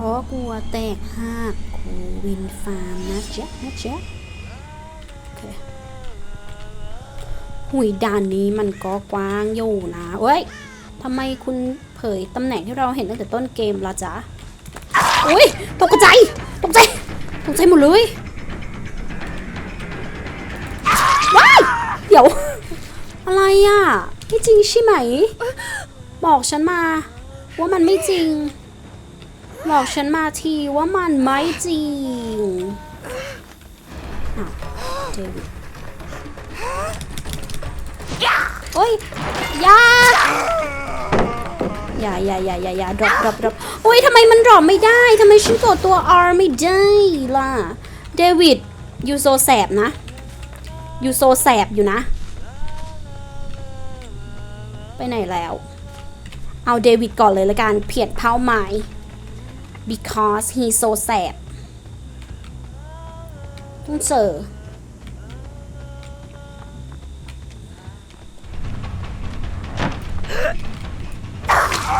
ราะกลัวแตกหักโควินฟาร์มนะจ๊ะนะจ๊ะโอเคหุยด่านนี้มันก็กว้างอยู่นะเว้ยทำไมคุณเผยตำแหน่งที่เราเห็นตั้งแต่ต้นเกมละจ๊ะอุ้ยตกใจ ตกใจ ตกใจหมดเลยว้ายเดี๋ยว อะไรอะ ไม่จริงใช่ไหม บอกฉันมา ว่ามันไม่จริง บอกฉันมาทีว่ามันไม่จริงอ้าวเดวิดโอ้ยยาอย่าอย่าอย่าอย่าอย่า drop drop drop โอ้ยทำไมมัน drop ไม่ได้ทำไมฉันกดตัว R ไม่ได้ล่ะ เดวิดยูโซแสบนะยูโซแสบอยู่นะ ไปไหนแล้ว เอาเดวิดก่อนเลยละกันเพียดเป้าหมาย because he so sad ต้องเจอ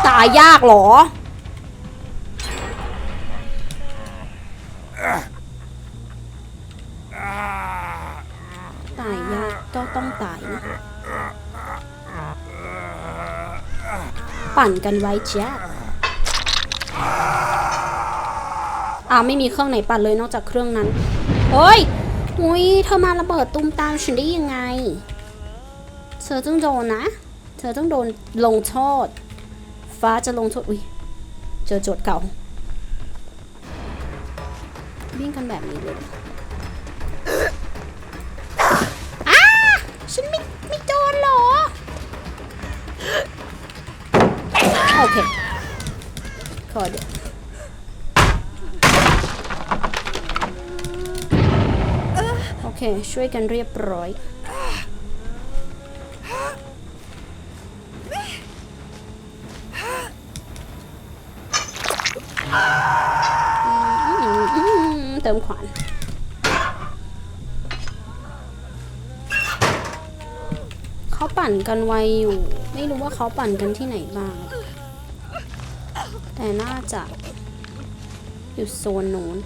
ตายยากเหรอ ตายยากก็ต้องตายนะ ปั่นกันไว้จ้า อาไม่มีเครื่องไหนปั่นเลยนอกจากเครื่องนั้นเฮ้ยอุ้ยเธอมาระเบิดตุ้มตามฉันได้ยังไง เธอต้องโดนนะ เธอต้องโดนลงโทษ ฟ้าจะลงโทษ อุ้ย เจอโจทย์เก่า วิ่งกันแบบนี้เลยอ้าฉันไม่ไม่โดนหรอ โอเค ขอเดี๋ยว เคช่วยกันเรียบร้อย เติมขวานเขาปั่นกันไวอยู่ ไม่รู้ว่าเขาปั่นกันที่ไหนบ้าง แต่น่าจะอยู่โซนโน้น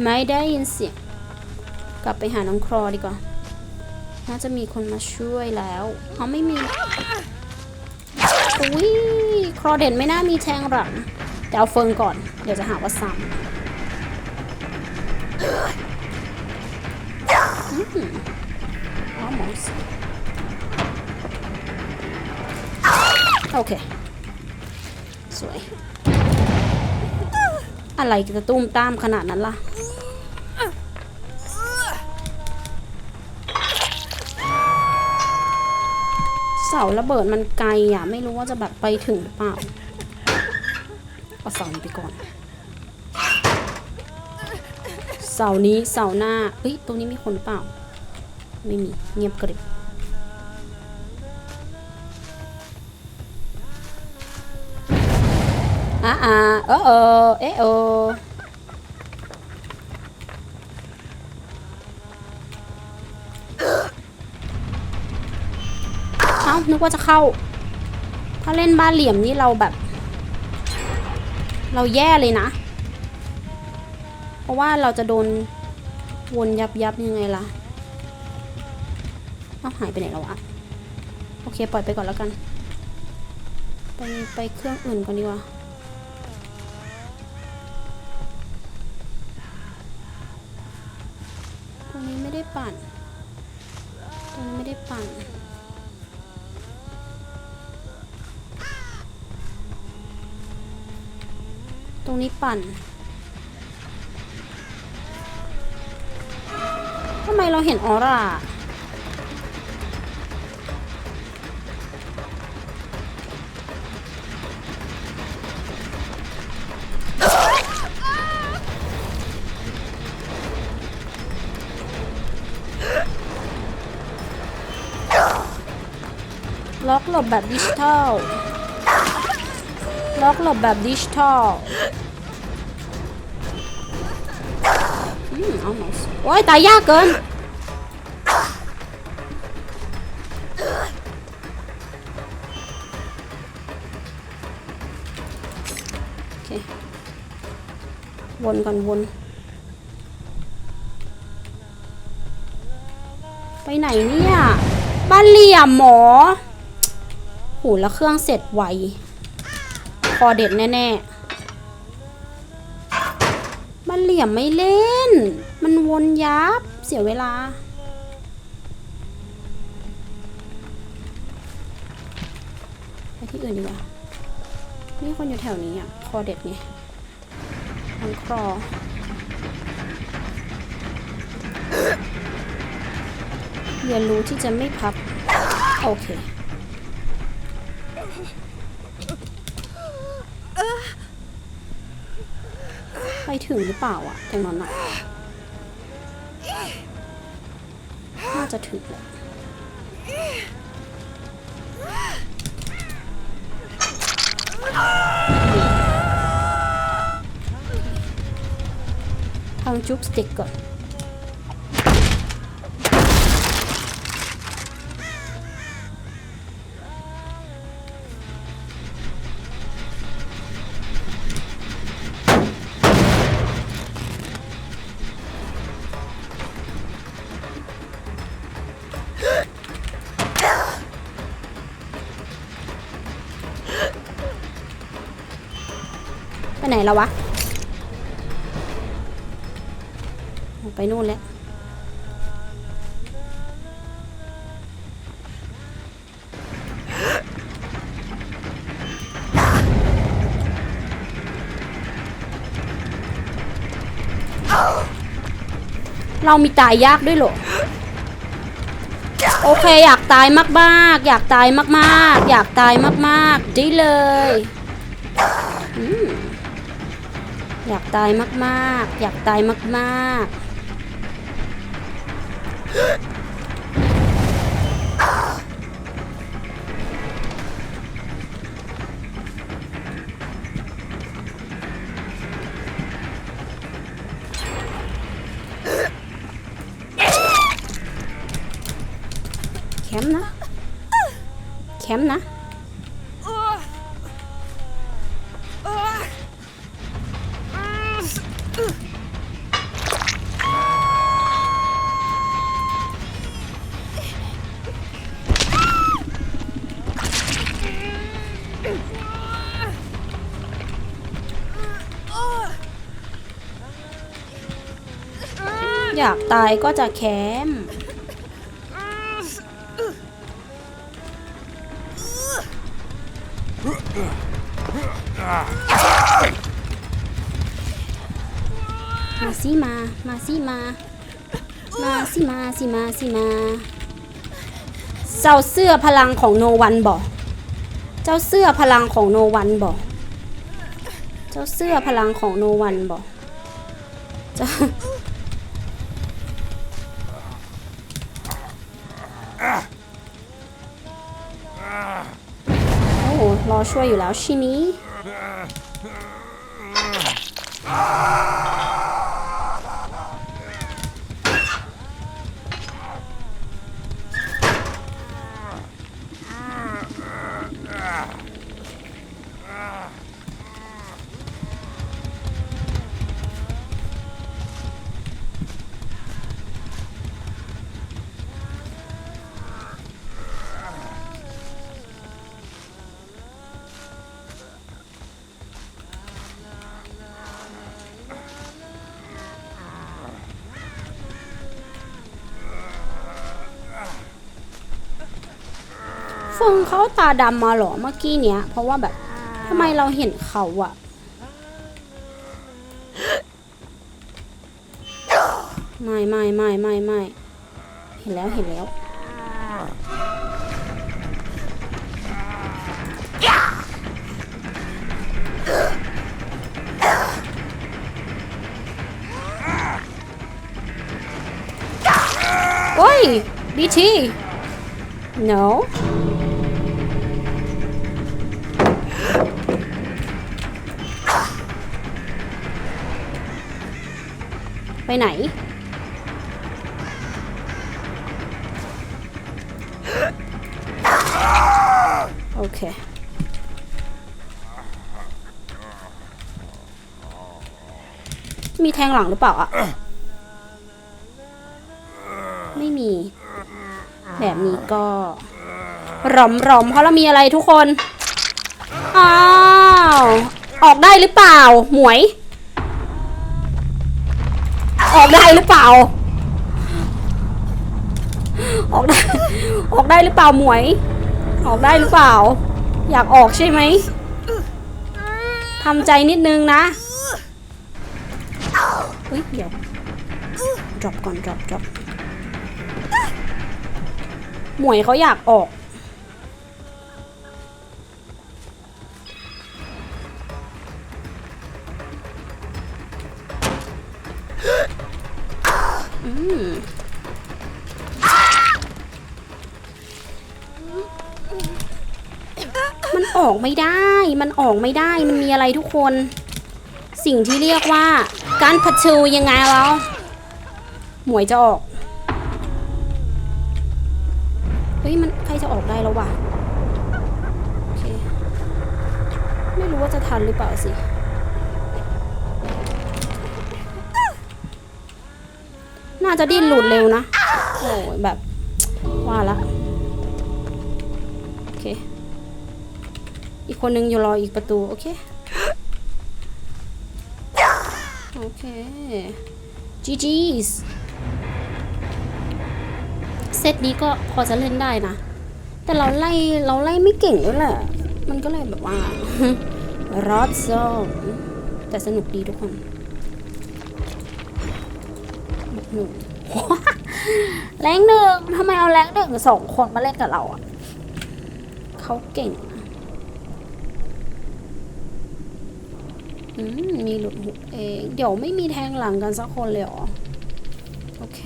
ไม่ได้ยินเสียง กลับไปหาน้องครอดีกว่า น่าจะมีคนมาช่วยแล้วเขาไม่มีอุ้ยครอเด่นไม่น่ามีแทงหลังแต่เอาเฟิงก่อน เดี๋ยวจะหาว่าซ้ำ almost โอเค สวย อะไรจะตุ้มตามขนาดนั้นล่ะ เสาระเบิดมันไกลอะ ไม่รู้ว่าจะแบบไปถึงหรือเปล่าเอาเสานี้ไปก่อน เสานี้เสาหน้าเฮ้ยตรงนี้มีคนหรือเปล่า ไม่มีเงียบกริบ อ่าอ่าเออเออเอะเออเอ้านึกว่าจะเข้า ถ้าเล่นบ้านเหลี่ยมนี่เราแบบ เราแย่เลยนะ เพราะว่าเราจะโดนวนยับยับยังไงล่ะเอ้าหายไปไหนแล้วอะโอเค ปล่อยไปก่อนแล้วกัน ไปไปเครื่องอื่นก่อนดีกว่า ได้ปั่น ตรงนี้ไม่ได้ปั่น ตรงนี้ปั่นทำไมเราเห็นออร่า ล็อกหลบแบบดิจิทัล ล็อกหลบแบบดิจิทัลโอ้ยตายยากเกินวนก่อนวน ไปไหนเนี่ย บ้านเหลี่ยมหมอ หแล้วเครื่องเสร็จไว คอเด็ดแน่ๆบ้านเหลี่ยมไม่เล่น มันวนยับ เสียเวลา ไปที่อื่นดีกว่า นี่คนอยู่แถวนี้อะ คอเด็ดไงทังครอเรียนรู้ที่จะไม่พับ โอเค ไปถึงหรือเปล่าอะตรงนั้นอะน่าจะถึงแหละทางจุ๊บสติ๊กก่อน ไปไหนแล้ววะ ไปนู่นแล้วเรามีตายยากด้วยเหรอ โอเค อยากตายมากๆ อยากตายมากๆ อยากตายมากๆได้เลย อยากตายมากๆ อยากตายมากๆ แคมป์นะ แคมป์นะ อยากตายก็จะแคมป์มาสิมา มาสิมา มาสิมาสิมาสิมา เจ้าเสื้อพลังของโนวันบอก เจ้าเสื้อพลังของโนวันบอก เจ้าเสื้อพลังของโนวันบอกเจ้า อ้โหรอช่ว ฟงเขาตาดำมาหรอเมื่อกี้เนี้ย เพราะว่าแบบทำไมเราเห็นเขาอะไม่ไม่ไม่ไม่ไม่เห็นแล้วเห็นแล้วโอ้ย BT no ไปไหน โอเค มีแทงหลังหรือเปล่าอะไม่มี แบบนี้ก็รอมรอมๆเพราะเรามีอะไรทุกคน อ้าว ออกได้หรือเปล่า หมวย ออกได้หรือเปล่า ออกได้ ออกได้หรือเปล่าหมวย ออกได้หรือเปล่า อยากออกใช่ไหมทำใจนิดนึงนะเฮ้ยเดี๋ยว drop ก่อน drop drop หมวยเขาอยากออก ไม่ได้ มันออกไม่ได้ มันมีอะไรทุกคน สิ่งที่เรียกว่า การผัดชูยังไงแล้วหมวยจะออก เฮ้ยมันใครจะออกได้แล้ววะโอเค ไม่รู้ว่าจะทันหรือเปล่าสิ น่าจะดิ้นหลุดเร็วนะ โอ้ยแบบ ว่าละ โอเค อีกคนนึงอยู่รออีกประตู โอเค โอเค GG's เซตนี้ก็พอจะเล่นได้นะ แต่เราไล่เราไล่ไม่เก่งด้วยแหละ มันก็เลยแบบว่ารอดโซแต่สนุกดีทุกคนหนึ่งแรงหนึ่งทำไมเอาแรงหนึ่งสองคนมาเล่นกับเราอะเขาเก่งนะอื มีหลุดหุกเองเดี๋ยวไม่มีแทงหลังกันสักคนเลยเหรอ โอเค